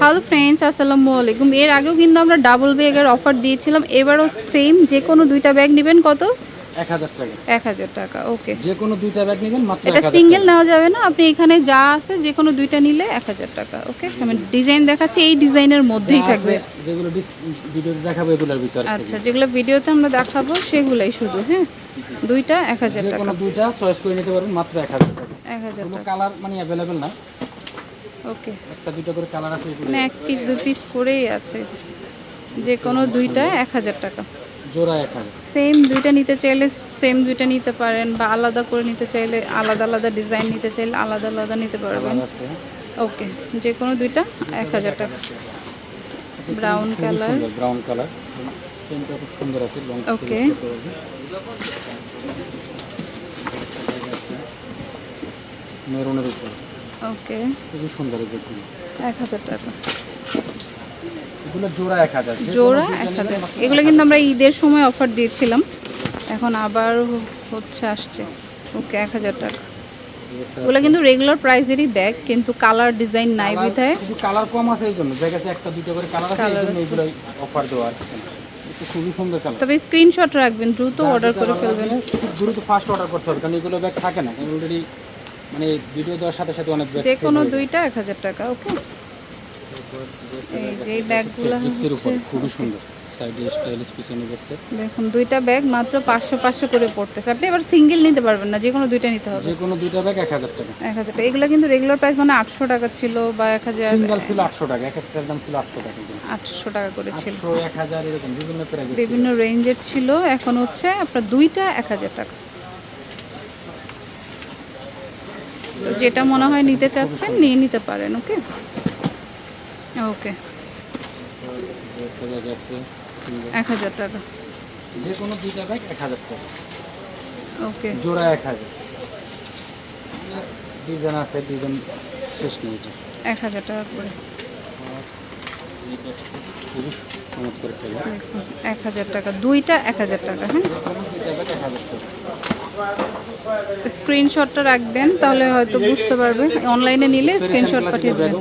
Hello friends আসসালামু আলাইকুম। এর আগেও কিন্তু আমরা ডাবল ব্যাগের অফার দিয়েছিলাম। এবারও সেম যে কোনো দুইটা ব্যাগ নেবেন কত? এক হাজার টাকা। ওকে যে কোনো দুইটা ব্যাগ নেবেন মাত্র এটা সিঙ্গেল। নেওয়া যাবে না। আপনি এখানে যা আছে যে কোনো দুইটা নিলে এক হাজার টাকা ওকে আমি ডিজাইন দেখাচ্ছি এই ডিজাইনের মধ্যেই থাকবে। যেগুলো ভিডিও দেখাবো এগুলোর ভিতর আচ্ছা যেগুলো ভিডিওতে আমরা দেখাবো সেগুলাই শুধু হ্যাঁ? দুইটা এক হাজার টাকা। দুইটা চয়েস করে নিতে পারবেন মাত্র এক হাজার টাকা। এক হাজার কোনো কালার মানে অ্যাভেলেবেল না। ওকে। একটা দুইটা করে কালার আছে এগুলো? মানে এক পিস দু পিস করেই আছে যে কোনো দুইটা এক হাজার টাকা। জোড়া এক হাজার। সেম দুইটা নিতে চাইলে সেম দুইটা নিতে পারেন বা আলাদা করে নিতে চাইলে আলাদা আলাদা ডিজাইন নিতে চাইলে আলাদা আলাদা নিতে পারবেন। ওকে যে কোনো দুইটা এক হাজার টাকা। ব্রাউন কালার ব্রাউন কালার চেনটা খুব সুন্দর আছে Okay. মেরুনের উপর। ওকে। খুবই সুন্দর টাকা। এগুলো জোড়া এগুলো কিন্তু আমরা ঈদের সময় অফার দিয়েছিলাম। এখন আবার হচ্ছে আসছে। ওকে এক হাজার টাকা। একটা এগুলো কিন্তু রেগুলার প্রাইসেরই ব্যাগ কিন্তু কালার ডিজাইন নাই বিধায়। শুধু কালার কম আছে এই জন্য। যাচ্ছে একটা দুটো করে কালার আছে এই জন্য এগুলো অফার দেওয়া আছে। খুবই সুন্দর কালার তবে স্ক্রিনশট রাখবেন দ্রুত অর্ডার করে ফেলবেন। খুব দ্রুত ফাস্ট অর্ডর করতে হবে কারণ এগুলো ব্যাগ থাকে না। অলরেডি মানে ভিডিও দেওয়ার সাথে সাথে অনেক যে কোনো দুইটা এক হাজার টাকা ওকে? এই যে ব্যাগগুলো হচ্ছে খুবই সুন্দর। সাইডে স্টাইলিশ পিছনে দেখুন দুইটা ব্যাগ মাত্র পাঁচশো পাঁচশো করে পড়তেছে। আপনি এবার সিঙ্গেল নিতে পারবেন না যে কোনো দুইটা নিতে হবে। যে কোনো দুইটা ব্যাগ এক হাজার টাকা। এক হাজার টাকা। এগুলো কিন্তু রেগুলার প্রাইস মানে আটশো টাকা ছিল বা এক হাজার সিঙ্গেল ছিল আটশো টাকা এক একটার দাম ছিল আটশো টাকা কিন্তু। আটশো টাকা করে ছিল। আটশো এক হাজার এরকম বিভিন্ন প্রাইস বিভিন্ন রেঞ্জের ছিল। এখন হচ্ছে আপনার দুইটা এক হাজার টাকা। তো যেটা মনে হয় নিতে চাচ্ছেন নিয়ে নিতে পারেন ওকে? ওকে। এক হাজার টাকা। যে কোনো দুইটা ব্যাগ এক হাজার টাকা। ওকে। জোড়া এক হাজার। ডিজাইন আছে ডিজাইন শেষ নেই এক হাজার টাকা করে। এক হাজার টাকা দুইটা এক হাজার টাকা হ্যাঁ? স্ক্রিনশটটা রাখবেন তাহলে হয়তো বুঝতে পারবে। অনলাইনে নিলে স্ক্রিনশট পাঠিয়ে দেবেন।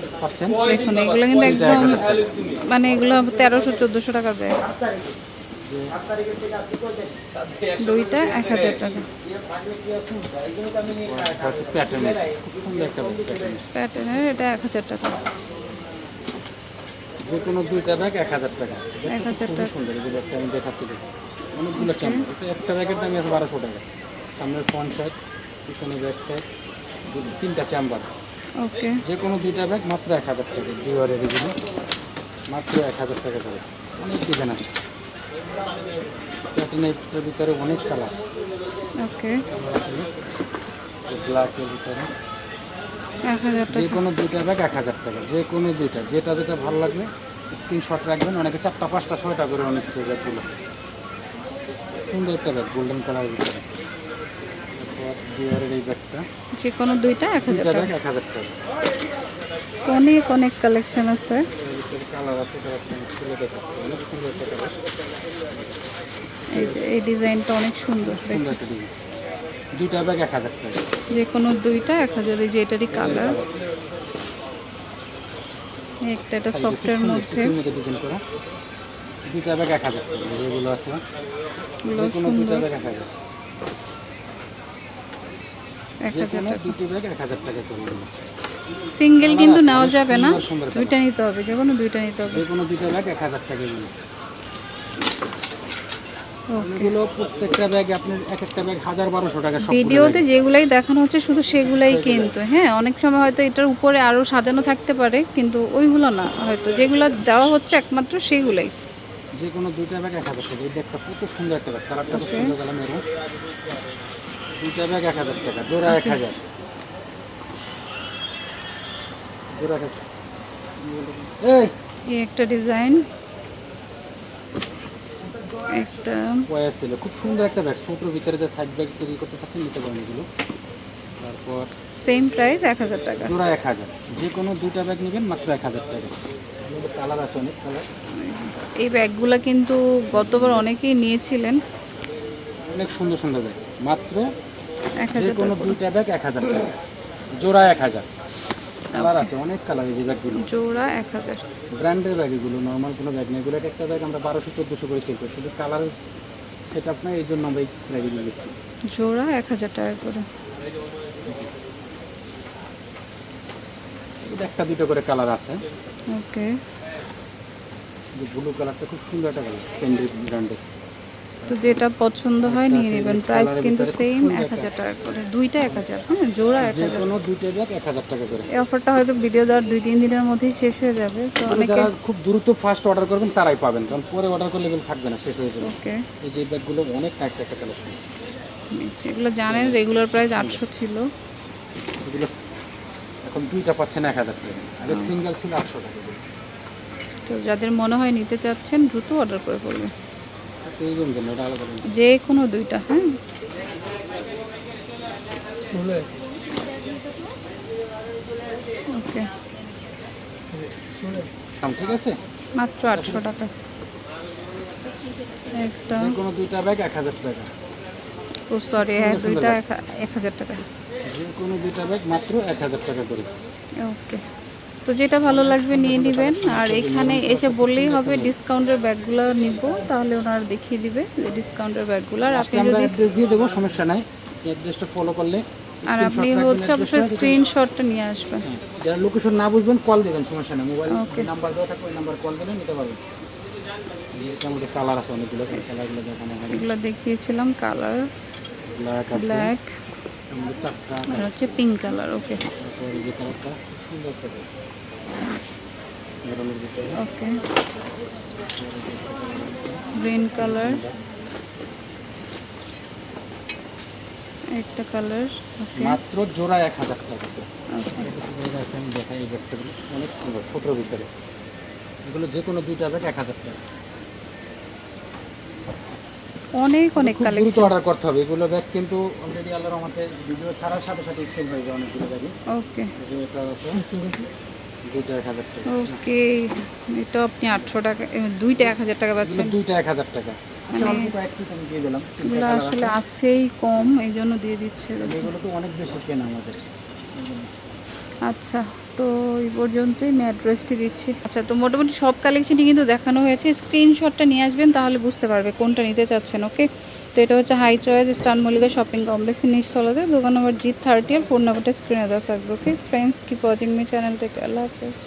দেখুন এগুলো কিন্তু একদম মানে এগুলো তেরোশো চোদ্দোশো টাকার ব্যাগ দুইটা এক হাজার টাকা। প্যাটার্নের এটা এক হাজার টাকা। যে কোনো দুইটা ব্যাগ এক হাজার টাকা। এক হাজার টাকা। সুন্দর আমি দেখাচ্ছি। অনেকগুলো একটা ব্যাগের আছে বারোশো টাকা। সামনের ফ্রন্ট সাইড পিছনে ব্যাক সাইড তিনটা চেম্বার ওকে যে কোনো দুইটা ব্যাগ মাত্র এক হাজার টাকা ডিওয়ারের এগুলো মাত্র এক হাজার টাকা করে। অনেক ডিজাইন আছে। প্যাটার্নের ভিতরে অনেক কালার ওকে গ্লাসের ভিতরে। যে কোনো দুইটা ব্যাগ এক হাজার টাকা। যে কোনো দুইটা। যেটা যেটা ভালো লাগবে স্ক্রিনশট রাখবেন। অনেকে চারটা পাঁচটা ছয়টা করে অনেক ব্যাগগুলো সুন্দর একটা ব্যাগ গোল্ডেন কালারের ভিতরে। তারপর এই ব্যাগটা? যে কোনো দুইটা এক হাজার টাকা। এক হাজার টাকা। অনেক অনেক কালেকশন আছে। কালার আছে কালারটা আমি খুলে দেখাচ্ছি অনেক সুন্দর একটা কালার এই যে এই ডিজাইনটা অনেক সুন্দর সুন্দর একটা ডিজাইন। দুইটা ব্যাগ এক হাজার টাকা। যে কোনো দুইটা এক হাজার এই যে এটারই কালার একটা এটা সফটের মধ্যে। ডিজাইন করা। দুইটা ব্যাগ এক হাজার টাকা। যেগুলো আছে যে কোনো দুইটা ব্যাগ এক হাজার এক যে হাজার কোনো টাকা দুটি ব্যাগ এক হাজার টাকা করে দিন। সিঙ্গেল কিন্তু নেওয়া যাবে না দুইটা নিতে হবে যে কোনো দুইটা নিতে হবে। যে কোনো দুইটা ব্যাগ এক হাজার টাকা দিন এগুলো প্রত্যেকটা ব্যাগ আপনার এক একটা ব্যাগ হাজার বারোশো টাকা ভিডিওতে যেগুলাই দেখানো হচ্ছে শুধু সেগুলাই কিন্তু হ্যাঁ অনেক সময় হয়তো এটার উপরে আরও সাজানো থাকতে পারে কিন্তু ওইগুলো না হয়তো যেগুলো দেওয়া হচ্ছে একমাত্র সেগুলাই। যে কোনো দুইটা ব্যাগ এক হাজার টাকা। এই ব্যাগটা কত সুন্দর একটা ব্যাগ কালারটা খুব সুন্দর কালার মেরুন দুইটা ব্যাগ এক হাজার টাকা জোড়া এক হাজার। জোড়া এক হাজার। এই একটা ডিজাইন একটা। ছিল খুব সুন্দর একটা ব্যাগ ছোটোর ভিতরে যে সাইড ব্যাগ তৈরি করতে চাচ্ছেন নিতে পারেন এগুলো। তারপর সেম প্রাইস এক হাজার টাকা। জোড়া এক হাজার। যে কোনো দুইটা ব্যাগ নেবেন মাত্র এক হাজার টাকা। কালার আছে অনেক কালার এই ব্যাগগুলো কিন্তু গতবার অনেকেই নিয়েছিলেন। অনেক সুন্দর সুন্দর ব্যাগ। মাত্র যে হাজার কোনো দুইটা ব্যাগ এক হাজার টাকা। জোড়া এক হাজার। কালার আছে অনেক কালার এই যে ব্যাগগুলো জোড়া এক হাজার। ব্র্যান্ডের ব্যাগ এগুলো নর্মাল কোনো ব্যাগ নেই। এগুলো একটা ব্যাগ আমরা বারোশো চোদ্দোশো করে সেল করি। শুধু কালার সেট আপ এই জন্য আমরা এই জোড়া এক হাজার টাকা করে। একটা দুটো করে কালার আছে। ওকে ব্লু কালারটা খুব সুন্দর একটা কালার ব্র্যান্ডের তো যেটা পছন্দ হয় নিয়ে নেবেন। প্রাইস কিন্তু সেম এক হাজার টাকা করে। দুইটা এক হাজার হ্যাঁ জোড়া এক হাজার। টাকা করে। এই অফারটা হয়তো ভিডিও দেওয়ার দুই তিন দিনের মধ্যেই শেষ হয়ে যাবে তো অনেকে যারা খুব দ্রুত ফার্স্ট অর্ডার করবেন তারাই পাবেন। কারণ পরে অর্ডার করলে এগুলো থাকবে না শেষ হয়ে যাবে। ওকে এই যে ব্যাগগুলো অনেক নাইস একটা কালেকশন এগুলো জানেন রেগুলার প্রাইস আটশো ছিল। এগুলো এখন দুইটা পাচ্ছেন এক হাজার টাকা। আগে সিঙ্গেল ছিল আটশো টাকা। তো যাদের মনে হয় নিতে চাচ্ছেন দ্রুত অর্ডার করে পড়বে যে কোনো? দুইটা হ্যাঁ? ওকে। ঠিক আছে? মাত্র আটশো টাকা। একটা কোনো দুইটা ব্যাগ এক হাজার টাকা। ও সরি হ্যাঁ দুইটা এক- এক হাজার টাকা। যে কোনো দুইটা ব্যাগ মাত্র এক হাজার টাকা করে। ওকে। তো যেটা ভালো লাগবে নিয়ে নেবেন। আর এখানে এসে বললেই হবে ডিসকাউন্টের ব্যাগগুলো নিব তাহলে ওনারা দেখিয়ে দিবে যে ডিসকাউন্টের ব্যাগগুলো। আর আপনি যদি দিয়ে দেবো সমস্যা নাই। অ্যাড্রেসটা ফলো করলে আর আপনি হচ্ছে অবশ্যই স্ক্রিনশটটা নিয়ে আসবেন। হ্যাঁ, যারা লোকেশন না বুঝবেন কল দেবেন সমস্যা নেই। মোবাইল. নাম্বার দেওয়া থাকবে ওই নাম্বার কল দিলে নিতে পারবেন। কালার আছে অনেকগুলো কালারগুলো দেখানো হয় এগুলো দেখিয়েছিলাম কালার ব্ল্যাক আর হচ্ছে পিঙ্ক কালার ওকে সুন্দর ওকে গ্রিন কালার একটা কালার মাত্র জোড়া এক হাজার টাকা। আমি দেখাই এই ব্যাগটাগুলো অনেক সুন্দর ছোটোর ভিতরে। এগুলো যে কোনো দুইটা ব্যাগ এক হাজার টাকা। অনেক অনেক খুব দ্রুত কালেকশন অর্ডার করতে হবে। এগুলো ব্যাগ কিন্তু অলরেডি আল্লাহর আমাদের ভিডিও ছাড়ার সাথে সাথে সেল হয়ে যায় অনেকগুলো ব্যাগে ওকে এটা আছে ওকে এটা আপনি আটশো টাকা দুইটা এক হাজার টাকা পাচ্ছেন। দুইটা এক হাজার টাকা। মানে- দিলাম। তিনটা এগুলো আসলে আসেই কম এই জন্য দিয়ে দিচ্ছে এগুলো তো অনেক বেশি কেনা আমাদের। আচ্ছা তো এই পর্যন্তই আমি অ্যাড্রেসটি দিচ্ছি। আচ্ছা তো মোটামুটি সব কালেকশনই কিন্তু দেখানো হয়েছে। স্ক্রিনশটটা নিয়ে আসবেন তাহলে বুঝতে পারবে কোনটা নিতে চাচ্ছেন ওকে তো এটা হচ্ছে হাই চয়েস স্টান মল্লিকা শপিং কমপ্লেক্স নিচতলাতে দোকান নম্বর জি থার্টি আর ফোন নম্বরটা স্ক্রিনে দেওয়া থাকবে ওকে ফ্রেন্ডস কি ওয়াচিং মি চ্যানেল থেকে আল্লাহ হাফেজ।